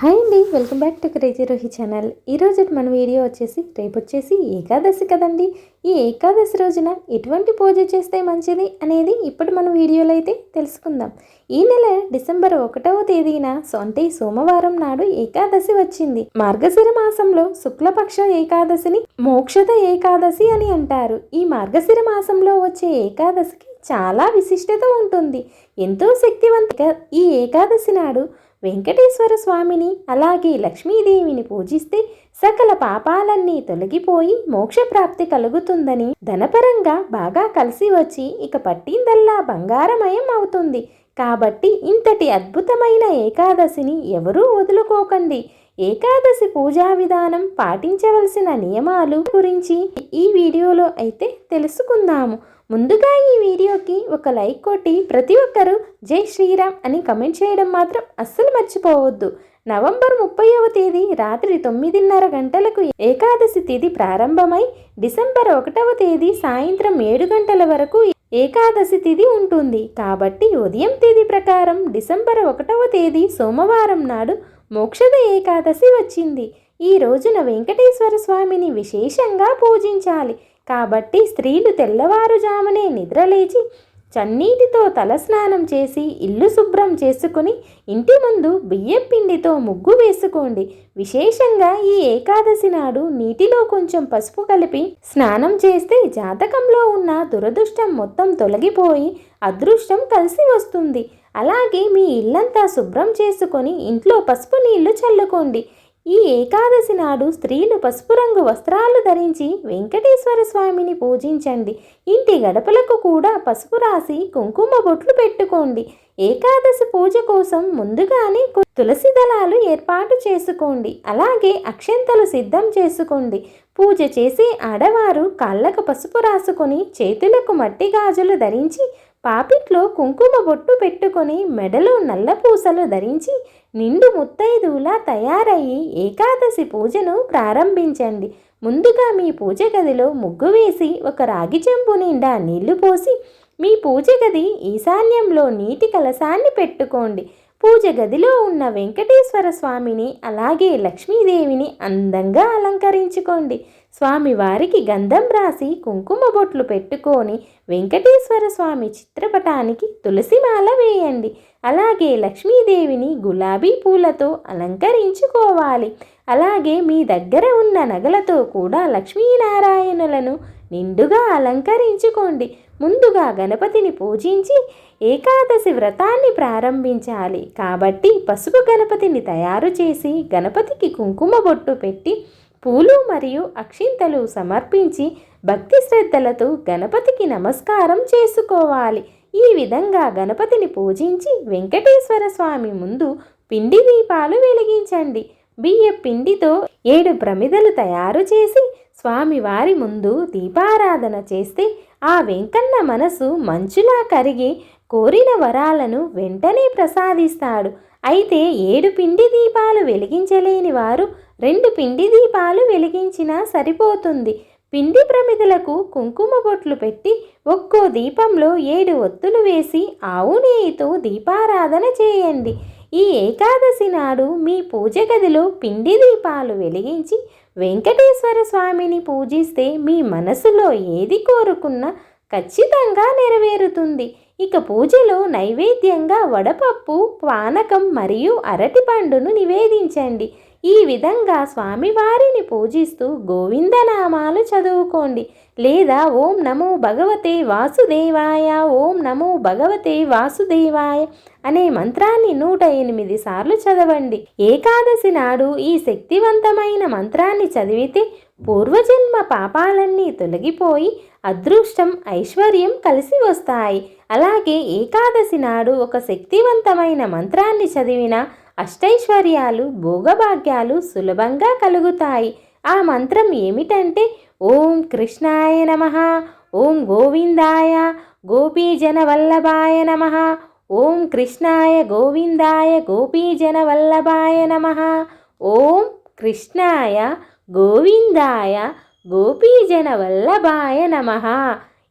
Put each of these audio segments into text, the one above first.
Hi అండి welcome back to crazy Rohi channel. ఈరోజు మన వీడియో వచ్చేసి రేపు వచ్చేసి ఏకాదశి కదండి. ఈ ఏకాదశి రోజున ఎటువంటి పూజ చేస్తే మంచిది అనేది ఇప్పుడు మన వీడియోలో అయితే తెలుసుకుందాం. ఈ నెల డిసెంబర్ ఒకటవ తేదీన సొంటి సోమవారం నాడు ఏకాదశి వచ్చింది. మార్గశిర మాసంలో శుక్లపక్ష ఏకాదశిని మోక్షత ఏకాదశి అని అంటారు. ఈ మార్గశిర మాసంలో వచ్చే ఏకాదశికి చాలా విశిష్టత ఉంటుంది. ఎంతో శక్తివంత ఈ ఏకాదశి నాడు వెంకటేశ్వర స్వామిని అలాగే లక్ష్మీదేవిని పూజిస్తే సకల పాపాలన్నీ తొలగిపోయి మోక్షప్రాప్తి కలుగుతుందని ధనపరంగా బాగా కలిసి వచ్చి ఇక పట్టిందల్లా బంగారమయం అవుతుంది. కాబట్టి ఇంతటి అద్భుతమైన ఏకాదశిని ఎవరూ వదులుకోకండి. ఏకాదశి పూజా విధానం పాటించవలసిన నియమాలు గురించి ఈ వీడియోలో అయితే తెలుసుకుందాము. ముందుగా ఈ వీడియోకి ఒక లైక్ కొట్టి ప్రతి ఒక్కరూ జై శ్రీరామ్ అని కమెంట్ చేయడం మాత్రం అస్సలు మర్చిపోవద్దు. నవంబర్ ముప్పైవ తేదీ రాత్రి తొమ్మిదిన్నర గంటలకు ఏకాదశి తిథి ప్రారంభమై డిసెంబర్ ఒకటవ తేదీ సాయంత్రం ఏడు గంటల వరకు ఏకాదశి తిథి ఉంటుంది. కాబట్టి ఉదయం తేదీ ప్రకారం డిసెంబర్ ఒకటవ తేదీ సోమవారం నాడు మోక్షద ఏకాదశి వచ్చింది. ఈ రోజున వెంకటేశ్వర స్వామిని విశేషంగా పూజించాలి. కాబట్టి స్త్రీలు తెల్లవారుజామునే నిద్రలేచి చన్నీటితో తలస్నానం చేసి ఇల్లు శుభ్రం చేసుకుని ఇంటి ముందు బియ్యం పిండితో ముగ్గు వేసుకోండి. విశేషంగా ఈ ఏకాదశి నాడు నీటిలో కొంచెం పసుపు కలిపి స్నానం చేస్తే జాతకంలో ఉన్న దురదృష్టం మొత్తం తొలగిపోయి అదృష్టం కలిసి వస్తుంది. అలాగే మీ ఇల్లంతా శుభ్రం చేసుకొని ఇంట్లో పసుపు నీళ్ళు చల్లుకోండి. ఈ ఏకాదశి నాడు స్త్రీలు పసుపు రంగు వస్త్రాలు ధరించి వెంకటేశ్వర స్వామిని పూజించండి. ఇంటి గడపలకు కూడా పసుపు రాసి కుంకుమ బొట్లు పెట్టుకోండి. ఏకాదశి పూజ కోసం ముందుగానే తులసి దళాలు ఏర్పాటు చేసుకోండి. అలాగే అక్షంతలు సిద్ధం చేసుకోండి. పూజ చేసే ఆడవారు కాళ్ళకు పసుపు రాసుకొని చేతులకు మట్టి గాజులు ధరించి పాపిట్లో కుంకుమ బొట్టు పెట్టుకొని మెడలో నల్ల పూసలు ధరించి నిండు ముత్తైదువులా తయారయ్యి ఏకాదశి పూజను ప్రారంభించండి. ముందుగా మీ పూజ గదిలో ముగ్గు వేసి ఒక రాగి చెంబు నిండా నీళ్ళు పోసి మీ పూజ గది ఈశాన్యంలో నీటి కలసాన్ని పెట్టుకోండి. పూజ గదిలో ఉన్న వెంకటేశ్వర స్వామిని అలాగే లక్ష్మీదేవిని అందంగా అలంకరించుకోండి. స్వామి వారికి గంధం రాసి కుంకుమ బొట్లు పెట్టుకొని వెంకటేశ్వర స్వామి చిత్రపటానికి తులసిమాల వేయండి. అలాగే లక్ష్మీదేవిని గులాబీ పూలతో అలంకరించుకోవాలి. అలాగే మీ దగ్గర ఉన్న నగలతో కూడా లక్ష్మీనారాయణులను నిండుగా అలంకరించుకోండి. ముందుగా గణపతిని పూజించి ఏకాదశి వ్రతాన్ని ప్రారంభించాలి. కాబట్టి పసుపు గణపతిని తయారు చేసి గణపతికి కుంకుమ బొట్టు పెట్టి పూలు మరియు అక్షింతలు సమర్పించి భక్తి శ్రద్ధలతో గణపతికి నమస్కారం చేసుకోవాలి. ఈ విధంగా గణపతిని పూజించి వెంకటేశ్వర స్వామి ముందు పిండి దీపాలు వెలిగించండి. బియ్య పిండితో ఏడు ప్రమిదలు తయారు చేసి స్వామివారి ముందు దీపారాధన చేస్తే ఆ వెంకన్న మనసు మంచులా కరిగి కోరిన వరాలను వెంటనే ప్రసాదిస్తాడు. అయితే ఏడు పిండి దీపాలు వెలిగించలేని వారు రెండు పిండి దీపాలు వెలిగించినా సరిపోతుంది. పిండి ప్రమిదలకు కుంకుమ బొట్లు పెట్టి ఒక్కో దీపంలో ఏడు ఒత్తులు వేసి ఆవు నెయ్యితో దీపారాధన చేయండి. ఈ ఏకాదశి నాడు మీ పూజ గదిలో పిండి దీపాలు వెలిగించి వెంకటేశ్వర స్వామిని పూజిస్తే మీ మనసులో ఏది కోరుకున్నా ఖచ్చితంగా నెరవేరుతుంది. ఇక పూజలో నైవేద్యంగా వడపప్పు పానకం మరియు అరటిపండును నివేదించండి. ఈ విధంగా స్వామివారిని పూజిస్తూ గోవిందనామాలు చదువుకోండి. లేదా ఓం నమో భగవతే వాసుదేవాయ ఓం నమో భగవతే వాసుదేవాయ అనే మంత్రాన్ని నూట ఎనిమిది సార్లు చదవండి. ఏకాదశి నాడు ఈ శక్తివంతమైన మంత్రాన్ని చదివితే పూర్వజన్మ పాపాలన్నీ తొలగిపోయి అదృష్టం ఐశ్వర్యం కలిసి వస్తాయి. అలాగే ఏకాదశి నాడు ఒక శక్తివంతమైన మంత్రాన్ని చదివిన అష్టైశ్వర్యాలు భోగభాగ్యాలు సులభంగా కలుగుతాయి. ఆ మంత్రం ఏమిటంటే ఓం కృష్ణాయ నమ ఓం గోవిందాయ గోపీజన వల్లభాయ నమ ఓం కృష్ణాయ గోవిందాయ గోపీజన వల్లభాయ నమ ఓం కృష్ణాయ గోవిందాయ గోపీజన వల్లభాయ నమ.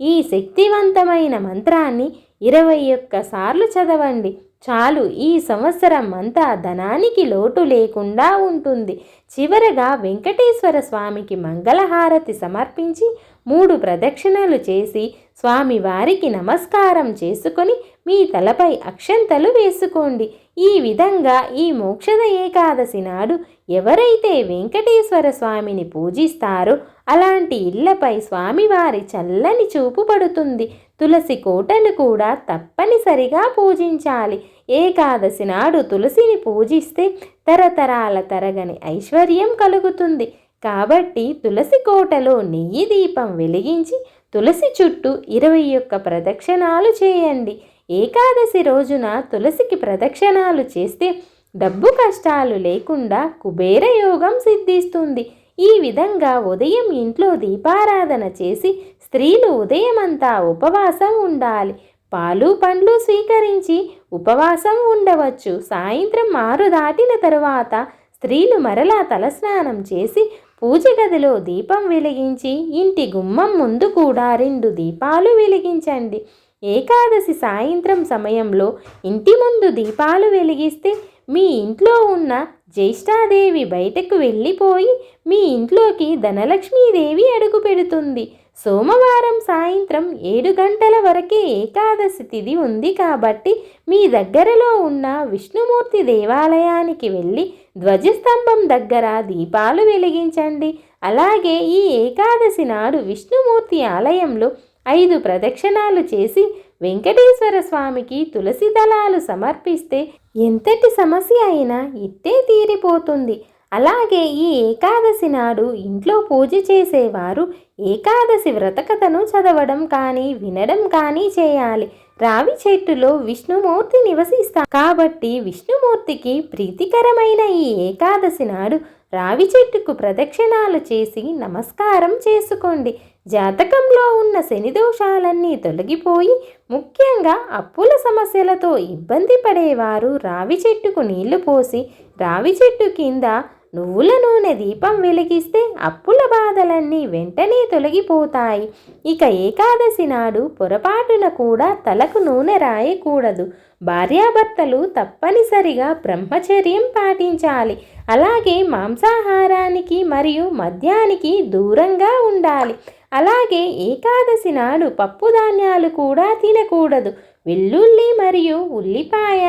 ఈ శక్తివంతమైన మంత్రాన్ని ఇరవై ఒక్క సార్లు చదవండి. చాలు ఈ సంవత్సరం అంతా ధనానికి లోటు లేకుండా ఉంటుంది. చివరగా వెంకటేశ్వర స్వామికి మంగళహారతి సమర్పించి మూడు ప్రదక్షిణలు చేసి స్వామివారికి నమస్కారం చేసుకొని మీ తలపై అక్షంతలు వేసుకోండి. ఈ విధంగా ఈ మోక్షద ఏకాదశి నాడు ఎవరైతే వెంకటేశ్వర స్వామిని పూజిస్తారో అలాంటి ఇళ్ళపై స్వామివారి చల్లని చూపు పడుతుంది. తులసి కోటను కూడా తప్పనిసరిగా పూజించాలి. ఏకాదశి నాడు తులసిని పూజిస్తే తరతరాల తరగని ఐశ్వర్యం కలుగుతుంది. కాబట్టి తులసి కోటలో నెయ్యి దీపం వెలిగించి తులసి చుట్టూ ఇరవై ఒక్క ప్రదక్షిణాలు చేయండి. ఏకాదశి రోజున తులసికి ప్రదక్షిణాలు చేస్తే డబ్బు కష్టాలు లేకుండా కుబేర యోగం సిద్ధిస్తుంది. ఈ విధంగా ఉదయం ఇంట్లో దీపారాధన చేసి స్త్రీలు ఉదయమంతా ఉపవాసం ఉండాలి. పాలు పండ్లు స్వీకరించి ఉపవాసం ఉండవచ్చు. సాయంత్రం ఆరు దాటిన తరువాత స్త్రీలు మరలా తలస్నానం చేసి పూజ గదిలో దీపం వెలిగించి ఇంటి గుమ్మం ముందు కూడా రెండు దీపాలు వెలిగించండి. ఏకాదశి సాయంత్రం సమయంలో ఇంటి ముందు దీపాలు వెలిగిస్తే మీ ఇంట్లో ఉన్న జ్యేష్ఠాదేవి బయటకు వెళ్ళిపోయి మీ ఇంట్లోకి ధనలక్ష్మీదేవి అడుగు పెడుతుంది. సోమవారం సాయంత్రం ఏడు గంటల వరకే ఏకాదశి తిథి ఉంది కాబట్టి మీ దగ్గరలో ఉన్న విష్ణుమూర్తి దేవాలయానికి వెళ్ళి ధ్వజస్తంభం దగ్గర దీపాలు వెలిగించండి. అలాగే ఈ ఏకాదశి నాడు విష్ణుమూర్తి ఆలయంలో ఐదు ప్రదక్షిణాలు చేసి వెంకటేశ్వర స్వామికి తులసి దళాలు సమర్పిస్తే ఎంతటి సమస్య అయినా ఇట్టే తీరిపోతుంది. అలాగే ఈ ఏకాదశి నాడు ఇంట్లో పూజ చేసేవారు ఏకాదశి వ్రతకథను చదవడం కానీ వినడం కానీ చేయాలి. రావి చెట్టులో విష్ణుమూర్తి నివసిస్తా కాబట్టి విష్ణుమూర్తికి ప్రీతికరమైన ఈ ఏకాదశి నాడు రావి చెట్టుకు ప్రదక్షిణాలు చేసి నమస్కారం చేసుకోండి. జాతకంలో ఉన్న శని దోషాలన్నీ తొలగిపోయి ముఖ్యంగా అప్పుల సమస్యలతో ఇబ్బంది పడేవారు రావి చెట్టుకు నీళ్ళు పోసి రావి చెట్టు కింద నువ్వుల నూనె దీపం వెలిగిస్తే అప్పుల బాధలన్నీ వెంటనే తొలగిపోతాయి. ఇక ఏకాదశి నాడు పొరపాటున కూడా తలకు నూనె రాయకూడదు. భార్యాభర్తలు తప్పనిసరిగా బ్రహ్మచర్యం పాటించాలి. అలాగే మాంసాహారానికి మరియు మద్యానికి దూరంగా ఉండాలి. అలాగే ఏకాదశి నాడు పప్పు ధాన్యాలు కూడా తినకూడదు. వెల్లుల్లి మరియు ఉల్లిపాయ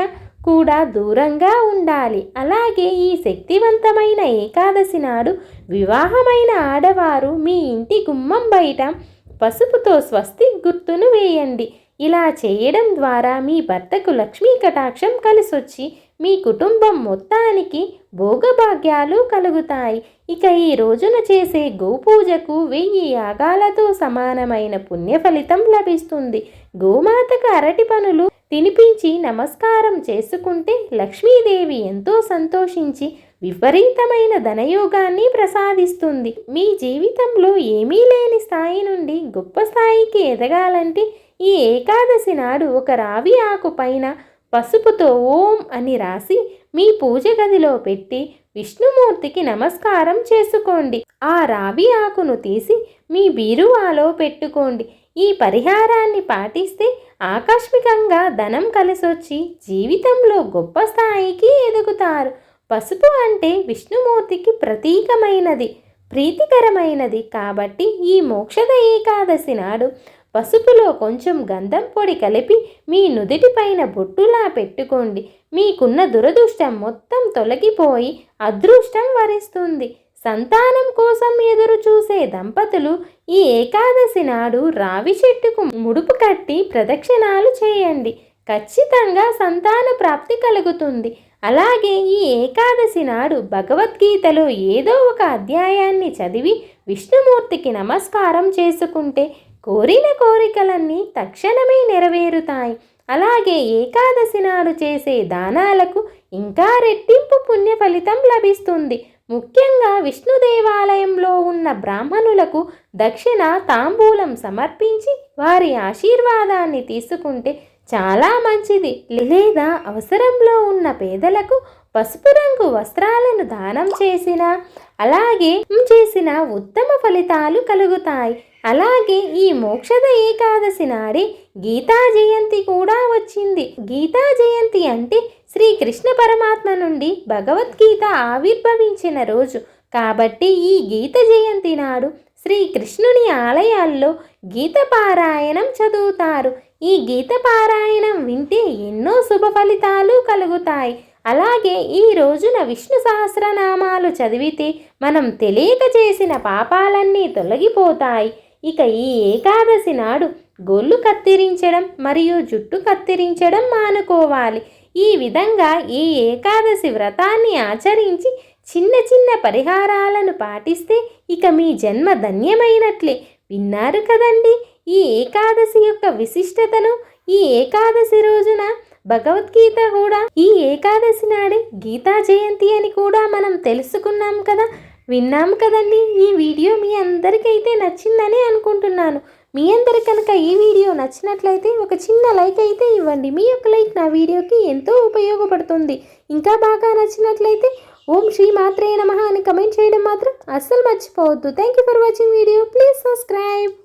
కూడా దూరంగా ఉండాలి. అలాగే ఈ శక్తివంతమైన ఏకాదశి నాడు వివాహమైన ఆడవారు మీ ఇంటి గుమ్మం బయట పసుపుతో స్వస్తి గుర్తును వేయండి. ఇలా చేయడం ద్వారా మీ భర్తకు లక్ష్మీ కటాక్షం కలిసొచ్చి మీ కుటుంబం మొత్తానికి భోగభాగ్యాలు కలుగుతాయి. ఇక ఈ రోజున చేసే గోపూజకు వెయ్యి యాగాలతో సమానమైన పుణ్య ఫలితం లభిస్తుంది. గోమాతకు అరటి పనులు తినిపించి నమస్కారం చేసుకుంటే లక్ష్మీదేవి ఎంతో సంతోషించి విపరీతమైన ధనయోగాన్ని ప్రసాదిస్తుంది. మీ జీవితంలో ఏమీ లేని స్థాయి నుండి గొప్ప స్థాయికి ఎదగాలంటే ఈ ఏకాదశి నాడు ఒక రావి ఆకు పైన పసుపుతో ఓం అని రాసి మీ పూజ గదిలో పెట్టి విష్ణుమూర్తికి నమస్కారం చేసుకోండి. ఆ రావి ఆకును తీసి మీ బీరువాలో పెట్టుకోండి. ఈ పరిహారాన్ని పాటిస్తే ఆకస్మికంగా ధనం కలిసొచ్చి జీవితంలో గొప్ప స్థాయికి ఎదుగుతారు. పసుపు అంటే విష్ణుమూర్తికి ప్రతీకమైనది ప్రీతికరమైనది కాబట్టి ఈ మోక్షద ఏకాదశి నాడు పసుపులో కొంచెం గంధం పొడి కలిపి మీ నుదిటిపైన బొట్టులా పెట్టుకోండి. మీకున్న దురదృష్టం మొత్తం తొలగిపోయి అదృష్టం వరిస్తుంది. సంతానం కోసం ఎదురు చూసే దంపతులు ఈ ఏకాదశి నాడు రావి చెట్టుకు ముడుపు కట్టి ప్రదక్షిణాలు చేయండి. ఖచ్చితంగా సంతాన ప్రాప్తి కలుగుతుంది. అలాగే ఈ ఏకాదశి నాడు భగవద్గీతలో ఏదో ఒక అధ్యాయాన్ని చదివి విష్ణుమూర్తికి నమస్కారం చేసుకుంటే కోరిన కోరికలన్నీ తక్షణమే నెరవేరుతాయి. అలాగే ఏకాదశి నాడు చేసే దానాలకు ఇంకా రెట్టింపు పుణ్య ఫలితం లభిస్తుంది. ముఖ్యంగా విష్ణు దేవాలయంలో ఉన్న బ్రాహ్మణులకు దక్షిణ తాంబూలం సమర్పించి వారి ఆశీర్వాదాన్ని తీసుకుంటే చాలా మంచిది. లేదా అవసరంలో ఉన్న పేదలకు పసుపు రంగు వస్త్రాలను దానం చేసిన అలాగే చేసిన ఉత్తమ ఫలితాలు కలుగుతాయి. అలాగే ఈ మోక్షద ఏకాదశి నాడే గీతా జయంతి కూడా వచ్చింది. గీతా జయంతి అంటే శ్రీకృష్ణ పరమాత్మ నుండి భగవద్గీత ఆవిర్భవించిన రోజు. కాబట్టి ఈ గీత జయంతి నాడు శ్రీకృష్ణుని ఆలయాల్లో గీత పారాయణం చదువుతారు. ఈ గీత పారాయణం వింటే ఎన్నో శుభ ఫలితాలు కలుగుతాయి. అలాగే ఈ రోజున విష్ణు సహస్రనామాలు చదివితే మనం తెలియక చేసిన పాపాలన్నీ తొలగిపోతాయి. ఇక ఈ ఏకాదశి నాడు గొల్లు కత్తిరించడం మరియు జుట్టు కత్తిరించడం మానుకోవాలి. ఈ విధంగా ఈ ఏకాదశి వ్రతాన్ని ఆచరించి చిన్న చిన్న పరిహారాలను పాటిస్తే ఇక మీ జన్మ ధన్యమైనట్లే. విన్నారు కదండి? ఈ ఏకాదశి యొక్క విశిష్టతను ఈ ఏకాదశి రోజున భగవద్గీత కూడా ఈ ఏకాదశి నాడే గీతా జయంతి అని కూడా మనం తెలుసుకున్నాం కదా. విన్నాం కదండి ఈ వీడియో మీ అందరికైతే నచ్చిందని అనుకుంటున్నాను. మీ అందరి కనుక ఈ వీడియో నచ్చినట్లయితే ఒక చిన్న లైక్ అయితే ఇవ్వండి. మీ యొక్క లైక్ నా వీడియోకి ఎంతో ఉపయోగపడుతుంది. ఇంకా బాగా నచ్చినట్లయితే ఓం శ్రీ మాత్రే నమ అని కమెంట్ చేయడం మాత్రం అస్సలు మర్చిపోవద్దు. Thank you for watching video please subscribe